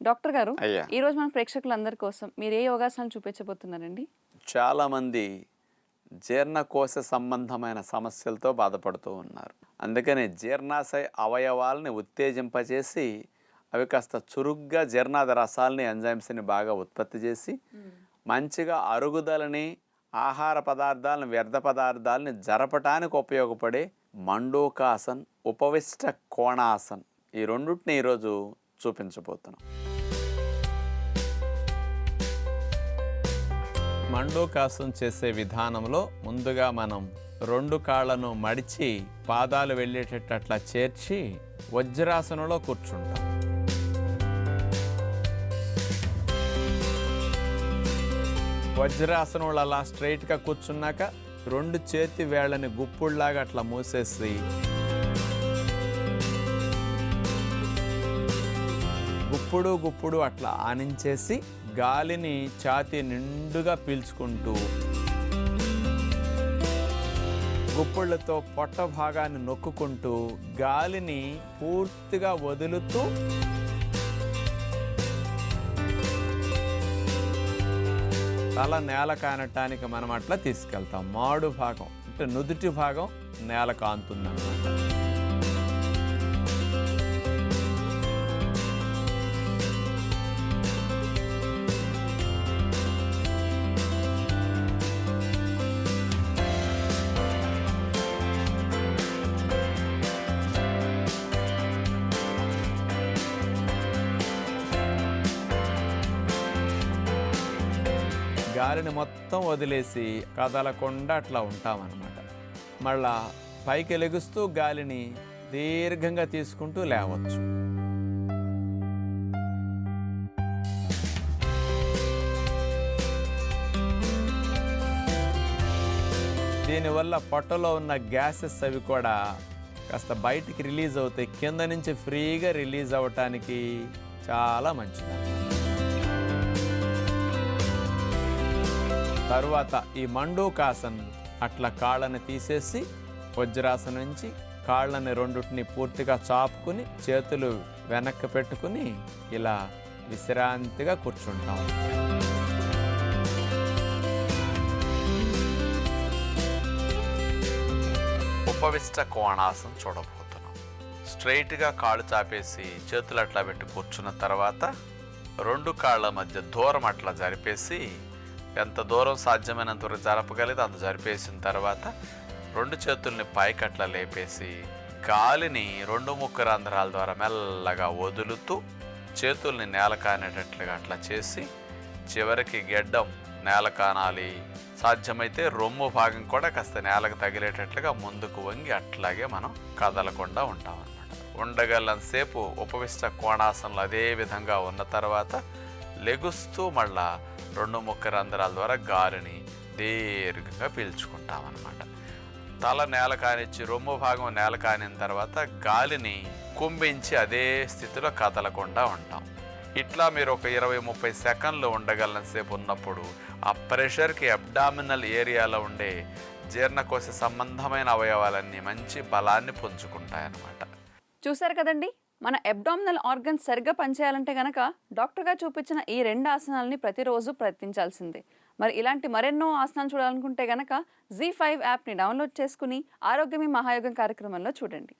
Doctor గారు. ఈ రోజు మన ప్రేక్షకులందరి కోసం మీరు ఏ యోగాసనాలు చూపించబోతున్నారండి? చాలామంది జీర్ణకోశ సంబంధమైన సమస్యలతో బాధపడుతూ ఉన్నారు. అందుకని జీర్ణాశయ అవయవాల్ని ఉత్తేజింపచేసి అవి కాస్త చురుగ్గా జీర్ణాద రసాలని ఎంజైమ్స్ని బాగా ఉత్పత్తి చేసి మంచిగా అరుగుదలని ఆహార పదార్థాలను వ్యర్థ పదార్థాలని జరపటానికి ఉపయోగపడే మండూకాసన్ ఉపవిష్ట కోణాసన్ ఈ రెండుటిని ఈరోజు చూపించబోతున్నాం. మండుకాసం చేసే విధానంలో ముందుగా మనం రెండు కాళ్ళను మడిచి పాదాలు వెళ్ళేటట్టు అట్లా చేర్చి వజ్రాసనంలో కూర్చుంటాం. వజ్రాసనంలో అలా స్ట్రైట్గా కూర్చున్నాక రెండు చేతి వేళ్ళని గుప్పుడులాగా అట్లా మూసేసి గుప్పుడు గుప్పుడు అట్లా ఆనించేసి గాలిని ఛాతి నిండుగా పీల్చుకుంటూ గుప్పళ్ళతో పొట్ట భాగాన్ని నొక్కుకుంటూ గాలిని పూర్తిగా వదులుతూ తల నేల కానటానికి మనం అట్లా తీసుకెళ్తాం. మాడు భాగం అంటే నుదుటి భాగం నేల కాంతుందన్నమాట. గాలిని మొత్తం వదిలేసి కదలకుండా అట్లా ఉంటామన్నమాట. మళ్ళా పైకి లెగుస్తూ గాలిని దీర్ఘంగా తీసుకుంటూ లేవచ్చు. దీనివల్ల పొట్టలో ఉన్న గ్యాసెస్ అవి కూడా కాస్త బయటికి రిలీజ్ అవుతాయి. కింద నుంచి ఫ్రీగా రిలీజ్ అవ్వటానికి చాలా మంచిది. తరువాత ఈ మండూకాసన్ అట్లా కాళ్ళని తీసేసి వజ్రాసనం నుంచి కాళ్ళని రెండుటిని పూర్తిగా చాపుకుని చేతులు వెనక్కి పెట్టుకుని ఇలా విశ్రాంతిగా కూర్చుంటాం. ఉపవిష్ట కోణాసనం చూడబోతున్నాం. స్ట్రైట్గా కాళ్ళు చాపేసి చేతులు అట్లా పెట్టి కూర్చున్న తర్వాత రెండు కాళ్ళ మధ్య దూరం అట్లా జరిపేసి ఎంత దూరం సాధ్యమైనంత వరకు జరపగలిగితే అంత జరిపేసిన తర్వాత రెండు చేతుల్ని పైకి అట్లా లేపేసి గాలిని రెండు ముక్కు రంధ్రాల ద్వారా మెల్లగా వదులుతూ చేతుల్ని నేల కానేటట్లుగా అట్లా చేసి చివరికి గెడ్డం నేల కానాలి. సాధ్యమైతే రొమ్ము భాగం కూడా కాస్త నేలకు తగిలేటట్లుగా ముందుకు వంగి అట్లాగే మనం కదలకుండా ఉంటాం అన్నమాట ఉండగలంతసేపు ఉపవిష్ట కోణాసనంలో అదే విధంగా ఉన్న తర్వాత లెగుస్తూ మళ్ళా రెండు ముక్క రంధ్రాల ద్వారా గాలిని దీర్ఘంగా పీల్చుకుంటాం అనమాట తల నేల కానిచ్చి రొమ్ము భాగం నేల కానిన తర్వాత గాలిని కుంభించి అదే స్థితిలో కదలకుండా ఉంటాం. ఇట్లా మీరు ఒక ఇరవై ముప్పై సెకండ్లు ఉండగలసేపు ఉన్నప్పుడు ఆ ప్రెషర్కి అబ్డామినల్ ఏరియాలో ఉండే జీర్ణకోశ సంబంధమైన అవయవాలన్నీ మంచి బలాన్ని పుంజుకుంటాయన్నమాట. చూసారు కదండి? మన అబ్డామినల్ ఆర్గన్స్ సరిగ్గా పనిచేయాలంటే గనక డాక్టర్గా చూపించిన ఈ రెండు ఆసనాలని ప్రతిరోజు ప్రయత్నించాల్సిందే. మరి ఇలాంటి మరెన్నో ఆసనాలు చూడాలనుకుంటే గనక జీ ఫైవ్ యాప్ని డౌన్లోడ్ చేసుకుని ఆరోగ్యమే మహాయోగం కార్యక్రమంలో చూడండి.